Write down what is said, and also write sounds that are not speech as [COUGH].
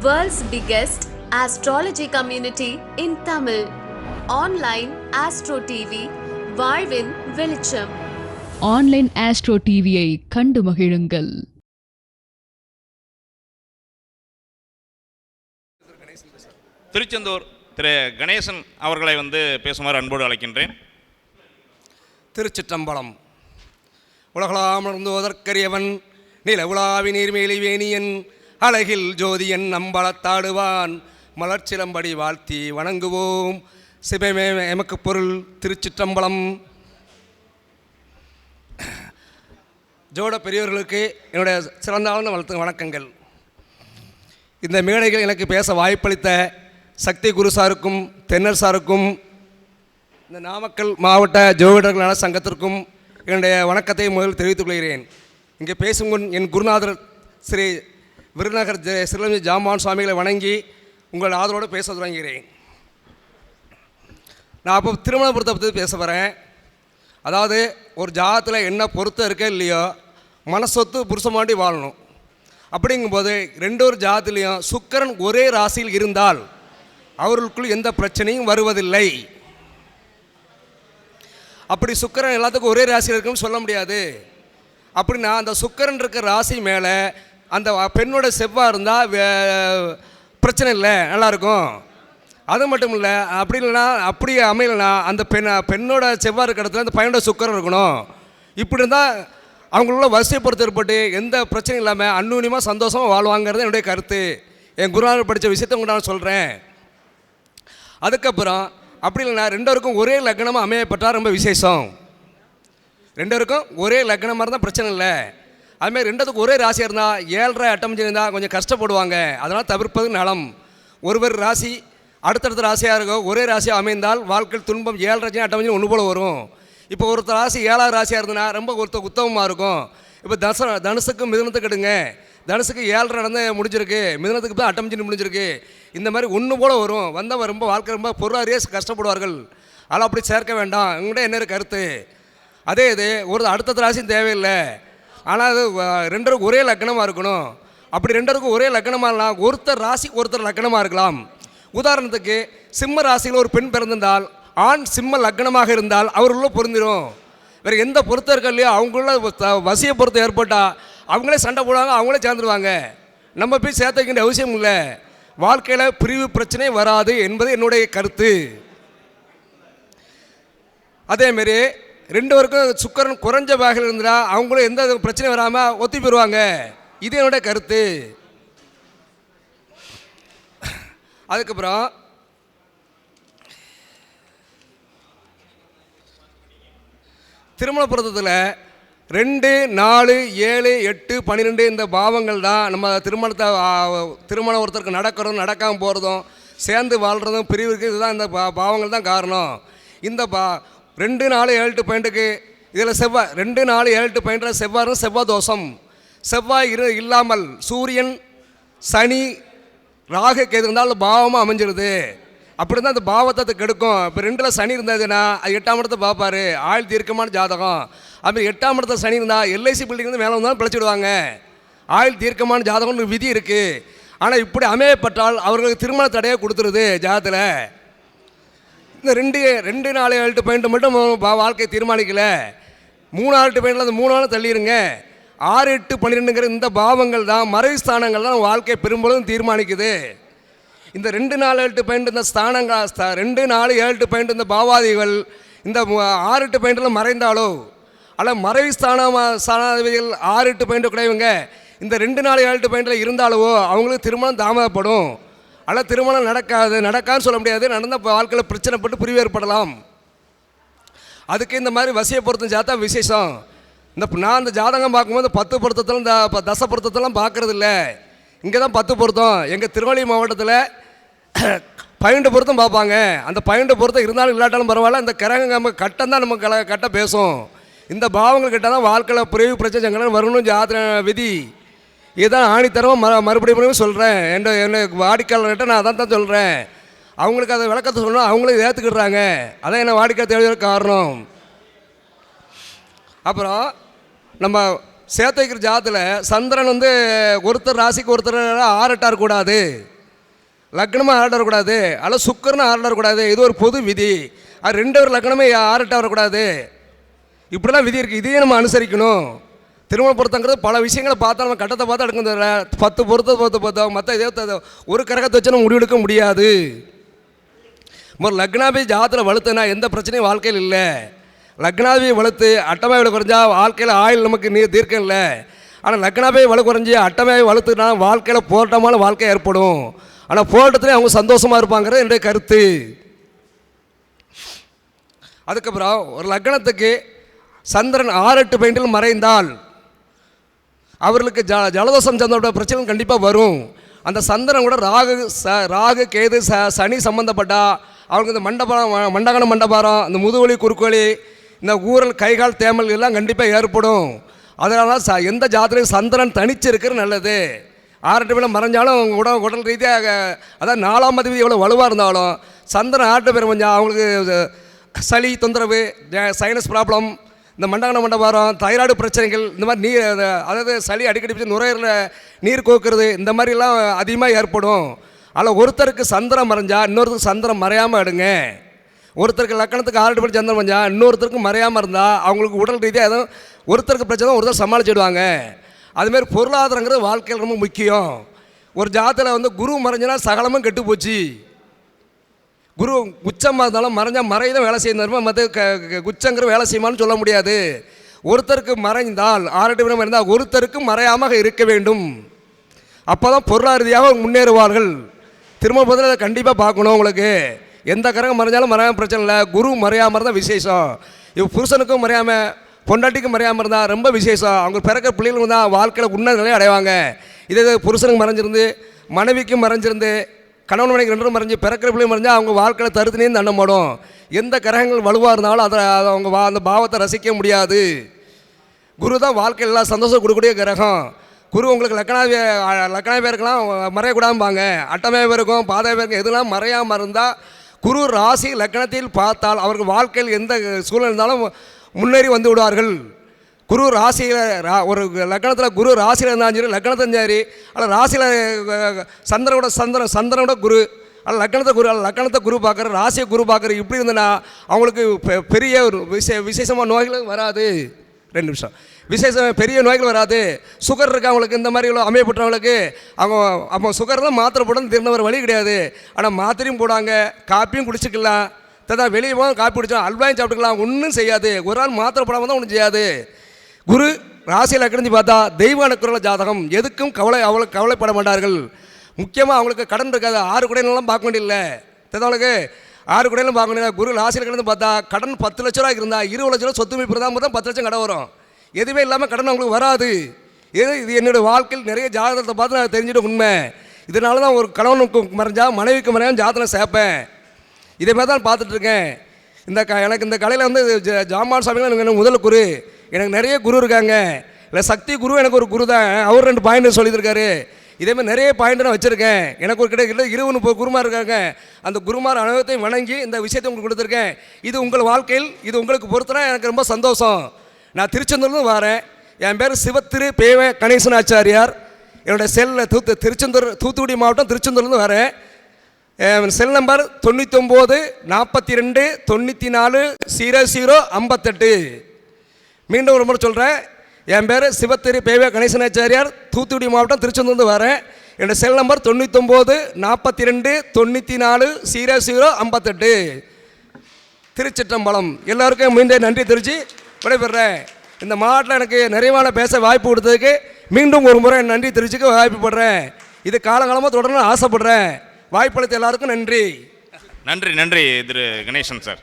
World's biggest astrology community in Tamil. Online Astro TV, வாழ்வின் வெளிச்சம். Online astro டிவியை கண்டு மகிழுங்கள். திருச்செந்தூர் திரு கணேசன் அவர்களை வந்து பேசுமாறு அன்போடு அழைக்கின்றேன். திருச்சிற்றம்பலம். உலகளாமர்ந்தோதற்கரியவன் நில உலாவி நீர்மேலி வேணியன் அழகில் ஜோதியன் நம்பளத்தாடுவான் மலர்ச்சிலம்படி வாழ்த்தி வணங்குவோம். சிவமே எமக்கு பொருள் திருச்சிற்றம்பலம். ஜோட பெரியவர்களுக்கு என்னுடைய சிறந்தாழ்ந்த வளர்த்து வணக்கங்கள். இந்த மேடைகள் எனக்கு பேச வாய்ப்பளித்த சக்தி குரு சாருக்கும் தென்னர் சாருக்கும் இந்த நாமக்கல் மாவட்ட ஜோதிடர்கள் நல சங்கத்திற்கும் என்னுடைய வணக்கத்தை முதல் தெரிவித்துக் கொள்கிறேன். இங்கே பேசும் என் குருநாதர் ஸ்ரீ விருதுநகர் ஜெ சிறுலஞ்சி ஜாமான் சுவாமிகளை வணங்கி உங்கள் ஆதரவோடு பேச தொடங்குகிறேன். நான் அப்போ திருமணபுரத்தை பற்றி பேச வரேன் அதாவது ஒரு ஜாதத்தில் என்ன பொருத்தம் இருக்கோ இல்லையோ மனசொத்து புருஷமாண்டி வாழணும். அப்படிங்கும்போது ரெண்டு ஒரு ஜாதத்துலேயும் சுக்கரன் ஒரே ராசியில் இருந்தால் அவர்களுக்குள் எந்த பிரச்சனையும் வருவதில்லை. அப்படி சுக்கரன் எல்லாத்துக்கும் ஒரே ராசியில் இருக்குன்னு சொல்ல முடியாது. அப்படின்னா அந்த சுக்கரன் இருக்கிற ராசி மேலே அந்த பெண்ணோட செவ்வாக இருந்தால் பிரச்சனை இல்லை நல்லாயிருக்கும் அது மட்டும் இல்லை அப்படி இல்லைன்னா அப்படி அமையலைனா அந்த பெண் பெண்ணோட செவ்வாய் இருக்கிற இடத்துல அந்த பையனோட சுக்கரம் இருக்கணும். இப்படி இருந்தால் அவங்களுள்ள பொறுத்த ஏற்பட்டு எந்த பிரச்சனையும் இல்லாமல் அந்நூன்யமாக சந்தோஷமாக வாழ்வாங்கிறது என்னுடைய கருத்து. என் குருநாதர் படித்த விஷயத்தை உங்க நான் சொல்கிறேன் அதுக்கப்புறம் அப்படி இல்லைன்னா ரெண்டோருக்கும் ஒரே லக்னமாக அமையப்பட்டால் ரொம்ப விசேஷம். ரெண்டோருக்கும் ஒரே லக்னமாக இருந்தால் பிரச்சனை இல்லை. அதுமாதிரி ரெண்டுத்துக்கும் ஒரே ராசியாக இருந்தால் ஏழரை அட்டம் இருந்தால் கொஞ்சம் கஷ்டப்படுவாங்க. அதனால் தவிர்ப்பது நலம். ஒருவர் ராசி அடுத்தடுத்த ராசியாக இருக்கும் ஒரே ராசியாக அமைந்தால் வாழ்க்கையில் துன்பம் ஏழரை அட்டமஞ்சு ஒன்று போல் வரும். இப்போ ஒருத்தர் ராசி ஏழாவது ராசியாக இருந்ததுன்னா ரொம்ப ஒருத்தர் உத்தமமாக இருக்கும். இப்போ தச தனுசுக்கு மிதுனத்துக்கு எடுங்க. தனுசுக்கு ஏழரை நடந்து முடிஞ்சிருக்கு. மிதனத்துக்கு தான் அட்டமஞ்சு முடிஞ்சிருக்கு. இந்த மாதிரி ஒன்று போல் வரும். வந்தவன் ரொம்ப வாழ்க்கை ரொம்ப பொருளாதாரியே கஷ்டப்படுவார்கள். அதெல்லாம் அப்படி சேர்க்க வேண்டாம். உங்கள்கிட்ட என்ன கருத்து? அதே இது ஒரு அடுத்த ராசியும் தேவையில்லை. ஆனால் அது ரெண்டருக்கும் ஒரே லக்கணமாக இருக்கணும். அப்படி ரெண்டருக்கும் ஒரே லக்கணமாக இருக்கலாம் ஒருத்தர் ராசி ஒருத்தர் லக்கணமாக இருக்கலாம். உதாரணத்துக்கு சிம்ம ராசியில் ஒரு பெண் பிறந்திருந்தால் ஆண் சிம்ம லக்னமாக இருந்தால் அவர்களுள்ள பொருந்திடும் வேறு எந்த பொருத்தம் இருக்கலையோ அவங்களுள்ள வ- வசிய பொருத்தம் ஏற்பட்டால் அவங்களே சண்டை போடுவாங்க அவங்களே சேர்ந்துருவாங்க. நம்ம போய் சேர்த்து வைக்க அவசியம் இல்லை. வாழ்க்கையில் பிரிவு பிரச்சனை வராது என்பது என்னுடைய கருத்து. அதேமாரி ரெண்டு பேருக்கும் சுக்கரன் குறைஞ்ச வகையில் இருந்தால் அவங்களும் எந்த பிரச்சனையும் வராமல் ஒத்தி போயிடுவாங்க. இது என்னுடைய கருத்து. அதுக்கப்புறம் திருமண பொருத்தத்தில் ரெண்டு நாலு ஏழு எட்டு பன்னிரெண்டு இந்த பாவங்கள் தான் நம்ம திருமணத்தை திருமணம் ஒருத்தருக்கு நடக்கிறதும் நடக்காமல் போகிறதும் சேர்ந்து வாழ்கிறதும் பிரிவுக்கு இதுதான் இந்த பா பாவங்கள் தான் காரணம். இந்த பா ரெண்டு நாலு ஏழு எட்டு பாயிண்ட்டுக்கு இதில் செவ்வாய் ரெண்டு நாலு ஏழு எட்டு பாயிண்டில் செவ்வாய் செவ்வாய் தோஷம். செவ்வாய் இரு இல்லாமல் சூரியன் சனி ராகு கேது இருந்தாலும் பாவமாக அமைஞ்சிருது. அப்படி தான் அந்த பாவத்தை அது கெடுக்கும். இப்போ ரெண்டில் சனி இருந்ததுன்னா அது எட்டாம் இடத்தை பார்ப்பார். ஆள் தீர்க்கமான ஜாதகம். அப்படி எட்டாம் இடத்துல சனி இருந்தால் எல்ஐசி பில்டிங் வந்து மேலே வந்தாலும் பிழைச்சிடுவாங்க. ஆயுள் தீர்க்கமான ஜாதகம்னு விதி இருக்குது ஆனால் இப்படி அமையப்பட்டால் அவர்களுக்கு திருமண தடையை கொடுத்துருது ஜாதத்தில் இந்த ரெண்டு ரெண்டு நாலு எட்டு பாயிண்ட் மட்டும் வாழ்க்கையை தீர்மானிக்கல. மூணு ஆறு எட்டு பாயிண்டில் அந்த மூணு தள்ளிடுங்க ஆறு எட்டு பன்னிரெண்டுங்கிற இந்த பாவங்கள் தான் மறைவு ஸ்தானங்கள் தான் வாழ்க்கையை பெரும்பாலும் தீர்மானிக்குது. இந்த ரெண்டு நாலு எட்டு பாயிண்ட் இந்த ஸ்தானங்கள் ஸ்த- ரெண்டு நாலு ஏழு எட்டு பாயிண்ட் இந்த பாவாதிகள் இந்த ஆறு எட்டு பாயிண்டில் மறைந்தாலோ அல்ல மறைவு ஸ்தான ஸ்தானாதிபதிகள் ஆறு எட்டு பாயிண்ட் கிடையவங்க இந்த ரெண்டு நாலு ஏழு பாயிண்டில் இருந்தாலோ அவங்களுக்கு திருமணம் தாமதப்படும். ஆனால் திருமணம் நடக்காது நடக்கான்னு சொல்ல முடியாது. நடந்த வாழ்க்கையில் பிரச்சனைப்பட்டு பிரிவு ஏற்படலாம். அதுக்கு இந்த மாதிரி வசிய பொருத்தம் ஜாத்தா விசேஷம். இந்த நான் இந்த ஜாதகம் பார்க்கும்போது பத்து பொருத்தத்தில் இந்த ப- தச பொருத்தத்தெல்லாம் பார்க்குறது இல்லை இங்கே தான் பத்து பொருத்தம். எங்கள் திருவள்ளி மாவட்டத்தில் [CLEARS THROAT] பன்னெண்டு பொருத்தம் பார்ப்பாங்க. அந்த பன்னெண்டு பொருத்தம் இருந்தாலும் இல்லாட்டாலும் பரவாயில்ல. அந்த கிரகம் நம்ம கட்டம் தான் நம்ம கல கட்ட பேசும். இந்த பாவங்கள் கிட்ட தான் வாழ்க்கையில் பிரிவு பிரச்சனை வரணும் ஜாத்திர விதி. இதுதான் ஆணித்தரமாக ம மறுபடியும் சொல்கிறேன் என் என்ன வாடிக்கையாளர்கிட்ட நான் அதான் தான் சொல்கிறேன் அவங்களுக்கு அதை விளக்கத்தை சொன்னால் அவங்களும் ஏற்றுக்கிடுறாங்க அதான் என்ன வாடிக்கை தேவையான காரணம். அப்புறம் நம்ம சேர்த்து வைக்கிற ஜாதத்தில் சந்திரன் வந்து ஒருத்தர் ராசிக்கு ஒருத்தர் ஆரட்டாக கூடாது லக்னமாக ஆர்டர் வரக்கூடாது அல்ல சுக்கரனும் ஆர்டர் இது ஒரு பொது விதி. அது ரெண்டு ஒரு லக்னமே ஆர்டர் வரக்கூடாது இப்படிலாம் விதி இருக்குது இதையும் நம்ம அனுசரிக்கணும். திருமண பொருத்தங்கிறது பல விஷயங்களை பார்த்தா நம்ம கட்டத்தை பார்த்து எடுக்க பத்து பொருத்தத்தை பொறுத்து பார்த்தோம் மற்ற இதே ஒரு கரகத்தை வச்சு நம்ம முடிவெடுக்க முடியாது. ஒரு லக்னாபி ஜாதத்தில் வலுத்துனா எந்த பிரச்சனையும் வாழ்க்கையில் இல்லை. லக்னாபி வலுத்து அட்டமாவில் குறைஞ்சா வாழ்க்கையில் ஆயுள் நமக்கு நீ தீர்க்கம் இல்லை. ஆனால் லக்னாபி வலு குறைஞ்சி அட்டமாவை வலுத்துனா வாழ்க்கையில் போராட்டமான வாழ்க்கை ஏற்படும். ஆனால் போராட்டத்துலேயும் அவங்க சந்தோஷமாக இருப்பாங்கிறது என்னுடைய கருத்து. அதுக்கப்புறம் ஒரு லக்னத்துக்கு சந்திரன் ஆறு எட்டு பெயிண்டில் மறைந்தால் அவர்களுக்கு ஜ ஜலதோஷம் சந்தோட பிரச்சனை கண்டிப்பாக வரும். அந்த சந்திரன் கூட ராகு ச ராகு கேது ச சனி சம்மந்தப்பட்டா அவங்களுக்கு இந்த மண்டபம் மண்டகன மண்டபாரம் இந்த முதுவலி குறுக்குவலி இந்த ஊரல் கைகால் தேமல் எல்லாம் கண்டிப்பாக ஏற்படும். அதனால ச எந்த ஜாத்திரையும் சந்திரன் தனிச்சு இருக்கிறது நல்லது. ஆறு பேரில் மறைஞ்சாலும் அவங்க உடல் உடல் ரீதியாக அதாவது நாலாம் பதிவு எவ்வளோ வலுவாக இருந்தாலும் சந்திரன் ஆட்டு பேர் கொஞ்சம் அவங்களுக்கு சளி தொந்தரவு சைனஸ் ப்ராப்ளம் இந்த மண்டகன மண்டபாரம் தைராய்டு பிரச்சனைகள் இந்த மாதிரி நீர் அதாவது சளி அடிக்கடி பிடிச்சி நுரையீரல நீர் கோக்குறது இந்த மாதிரிலாம் அதிகமாக ஏற்படும். அதில் ஒருத்தருக்கு சந்திரம் மறைஞ்சால் இன்னொருத்தருக்கு சந்திரம் மறையாமல் எடுங்க. ஒருத்தருக்கு லக்கணத்துக்கு ஆறு படி சந்திரம் மறைஞ்சா இன்னொருத்தருக்கு மறையாமல் இருந்தால் அவங்களுக்கு உடல் ரீதியாக எதுவும் ஒருத்தருக்கு பிரச்சனை ஒருத்தர் சமாளிச்சிடுவாங்க. அதுமாரி பொருளாதாரங்கிறது வாழ்க்கையில் ரொம்ப முக்கியம். ஒரு ஜாத்தில் வந்து குரு மறைஞ்சனா சகலமும் கெட்டு போச்சு. குரு குச்சமாக இருந்தாலும் மறைஞ்சால் மறைதான் வேலை செய்யணும் மற்ற க க- குச்சங்கிற வேலை செய்யுமான்னு சொல்ல முடியாது. ஒருத்தருக்கு மறைந்தால் ஆரட்டு பேரும் இருந்தால் ஒருத்தருக்கு மறையாமல் இருக்க வேண்டும். அப்போ தான் பொருளாதார முன்னேறுவார்கள். திரும்ப பதில் அதை கண்டிப்பாக பார்க்கணும் உங்களுக்கு. எந்த கரகம் மறைஞ்சாலும் மறையாம பிரச்சனை இல்லை. குரு மறையாமல் இருந்தால் விசேஷம். இப்போ புருஷனுக்கும் மறையாமல் பொண்டாட்டிக்கும் மறையாமல் இருந்தால் ரொம்ப விசேஷம். அவங்க பிறக்க பிள்ளைகளுக்கு தான் வாழ்க்கையில் உன்னத நிலையை அடைவாங்க. இதே இது புருஷனுக்கு மறைஞ்சிருந்து மனைவிக்கும் மறைஞ்சிருந்து கணவன் மனைவி ரெண்டும் மறைஞ்சு பிறக்கிற பிள்ளையும் மறைஞ்சா அவங்க வாழ்க்கையில் தருத்தினையும் தண்டம் எந்த கிரகங்கள் வலுவாக இருந்தாலும் அதை அதை அவங்க வா அந்த பாவத்தை ரசிக்க முடியாது. குரு தான் வாழ்க்கையில் எல்லாம் சந்தோஷம் கொடுக்கக்கூடிய கிரகம். குரு உங்களுக்கு லக்கணாவே லக்கணாவே இருக்கலாம் மறையக்கூடாதும்பாங்க. அட்டமே இருக்கும் பாதவே இருக்கும் எதுலாம் மறையாமல் இருந்தால் குரு ராசி லக்கணத்தில் பார்த்தால் அவர்கள் வாழ்க்கையில் எந்த சூழ்நிலை இருந்தாலும் முன்னேறி வந்து விடுவார்கள். குரு ராசியில் ரா ஒரு லக்கணத்தில் குரு ராசியில் இருந்தாலும் சரி லக்கணத்தும் சரி. அல்ல ராசியில் சந்திரனோட சந்திரன் சந்திரனோட குரு. அல்ல லக்கணத்தை குரு அல்ல லக்கணத்தை குரு பார்க்குற ராசியை குரு பார்க்குற இப்படி இருந்தனா அவங்களுக்கு பெ- பெரிய ஒரு விசே விசேஷமாக நோய்களும் வராது. ரெண்டு நிமிஷம். விசேஷம் பெரிய நோய்கள் வராது. சுகர் இருக்கவங்களுக்கு இந்த மாதிரி உள்ள அமையப்பட்டவங்களுக்கு அவங்க அப்போ சுகர் தான் மாத்திரை போடணும் திருந்த ஒரு வழி கிடையாது. ஆனால் மாத்திரையும் போடாங்க காப்பியும் குடிச்சிக்கலாம். தான் வெளியே போக காப்பி குடிச்சோம் அல்வாயும் சாப்பிட்டுக்கலாம் ஒன்றும் செய்யாது. ஒரு ஆள் மாத்திரை போடாமல் தான் ஒன்றும் செய்யாது. குரு ராசியில் கிடந்து பார்த்தா தெய்வ அனுக்குறல ஜாதகம். எதுக்கும் கவலை அவ்வளோ கவலைப்பட மாட்டார்கள். முக்கியமாக அவங்களுக்கு கடன் இருக்காது. ஆறு குடையினெல்லாம் பார்க்க வேண்டியதில்லை. தெரிஞ்சவங்களுக்கு ஆறு குடையிலும் பார்க்க வேண்டியது குரு ராசியில் கிடந்து பார்த்தா கடன் பத்து லட்ச ரூபாய்க்கு இருந்தால் இருபது லட்ச ரூபா சொத்து மீட்பு இருந்தால் தான் பத்து லட்சம் கடை வரும். எதுவுமே இல்லாமல் கடன் அவங்களுக்கு வராது. இது இது என்னோடய வாழ்க்கையில் நிறைய ஜாதகத்தை பார்த்து நான் தெரிஞ்சுட்டு உண்மை. இதனால தான் ஒரு கணவனுக்கு மறைஞ்சா மனைவிக்கு மறைஞ்சா ஜாதகம் சேர்ப்பேன். இதே மாதிரி தான் பார்த்துட்ருக்கேன் இந்த க எனக்கு இந்த கலையில் வந்து ஜாமான் சாமிகள் எனக்கு முதல் குரு. எனக்கு நிறைய குரு இருக்காங்க. இல்லை சக்தி குரு எனக்கு ஒரு குரு தான். அவர் ரெண்டு பாயிண்ட் சொல்லியிருக்காரு. இதேமாதிரி நிறைய பாயிண்ட் நான் வச்சுருக்கேன். எனக்கு ஒரு கிட்ட கிட்ட இருபது முப்பது குருமார் இருக்காங்க. அந்த குருமார் அனுபவத்தையும் வணங்கி இந்த விஷயத்தை உங்களுக்கு கொடுத்துருக்கேன். இது உங்கள் வாழ்க்கையில் இது உங்களுக்கு பொறுத்தனா எனக்கு ரொம்ப சந்தோஷம். நான் திருச்செந்தூர்லேருந்து வரேன். என் பேர் சிவத்திரு பேவ கணேசன் ஆச்சாரியார் என்னோடய செல்லில் தூத்து திருச்செந்தூர் தூத்துக்குடி மாவட்டம் திருச்செந்தூர்லேருந்து வரேன். என் செல் நம்பர் தொண்ணூற்றி ஒம்பது நாற்பத்தி ரெண்டு தொண்ணூற்றி நாலு ஜீரோ ஜீரோ ஐம்பத்தெட்டு. மீண்டும் ஒரு முறை சொல்கிறேன் என் பேர் சிவத்திரி பேவே கணேசனாச்சாரியார். தூத்துக்குடி மாவட்டம் திருச்செந்தூர்ந்து வரேன். என்னோட செல் நம்பர் தொண்ணூத்தொம்பது நாற்பத்தி ரெண்டு தொண்ணூற்றி நாலு ஜீரோ ஜீரோ ஐம்பத்தெட்டு. திருச்சிற்றம்பலம். எல்லாருக்கும் மீண்டும் நன்றி தெரிஞ்சு விடைபெறேன். இந்த மாவட்டத்தில் எனக்கு நிறைவான பேச வாய்ப்பு கொடுத்ததுக்கு மீண்டும் ஒரு முறை நன்றி தெரிவிச்சுக்க வாய்ப்புப்படுறேன் இது காலங்காலமாக தொடர்ந்து ஆசைப்படுறேன். வாய்ப்பளித்த எல்லாருக்கும் நன்றி. நன்றி நன்றி திரு கணேசன் சார்.